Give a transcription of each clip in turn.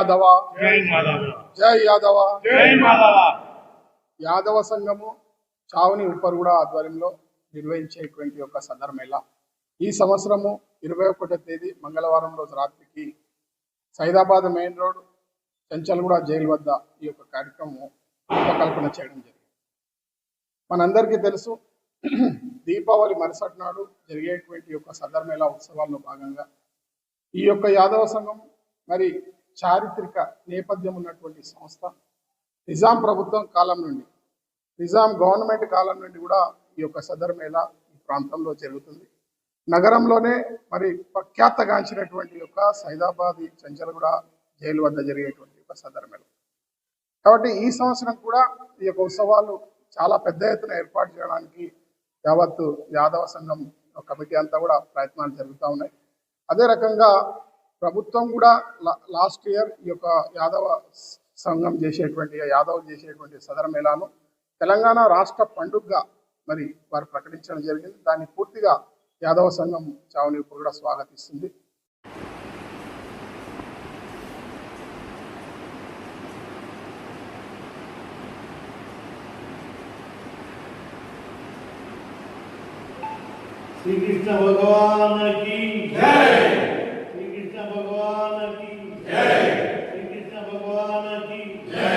యాదవ. జై యాదవ. యాదవ సంఘము చావుని ఉప్పరుగుడ ఆధ్వర్యంలో నిర్వహించేటువంటి యొక్క సందర్భమేళ ఈ సంవత్సరము ఇరవై ఒకటో తేదీ మంగళవారం రోజు రాత్రికి Saidabad main road Chanchalguda jail వద్ద ఈ యొక్క కార్యక్రమం రూపకల్పన చేయడం జరిగింది. మనందరికీ తెలుసు దీపావళి మరుసటి నాడు జరిగేటువంటి యొక్క సందర్భమేళ ఉత్సవాల్లో భాగంగా ఈ యొక్క యాదవ సంఘం మరి చారిత్రక నేపథ్యం ఉన్నటువంటి సంస్థ. నిజాం ప్రభుత్వం కాలం నుండి నిజాం గవర్నమెంట్ కాలం నుండి కూడా ఈ యొక్క సదర్ మేళ ఈ ప్రాంతంలో జరుగుతుంది. నగరంలోనే మరి ప్రఖ్యాతగాంచినటువంటి యొక్క సైదాబాద్ చంచలగూడ జైలు వద్ద జరిగేటువంటి ఒక సదర్ మేళ కాబట్టి ఈ సంవత్సరం కూడా ఈ యొక్క ఉత్సవాలు చాలా పెద్ద ఎత్తున ఏర్పాటు చేయడానికి యావత్తు యాదవ సంఘం కమిటీ అంతా కూడా ప్రయత్నాలు జరుగుతూ ఉన్నాయి. అదే రకంగా ప్రభుత్వం కూడా లాస్ట్ ఇయర్ ఈ యొక్క యాదవ సంఘం చేసేటువంటి యాదవ్ చేసేటువంటి సదర మేళాను తెలంగాణ రాష్ట్ర పండుగగా మరి వారు ప్రకటించడం జరిగింది. దాన్ని పూర్తిగా యాదవ సంఘం చావుని కూడా స్వాగతిస్తుంది. శ్రీకృష్ణ భగవాన్కి జై శ్రీకృష్ణ భగవాన్కి జై శ్రీకృష్ణ భగవాన్కి జై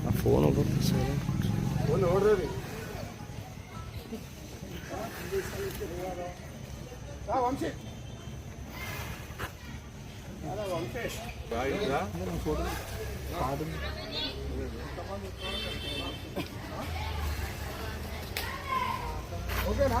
ఆ ఫోన్ ఒకటి వంశీ ఓకేనా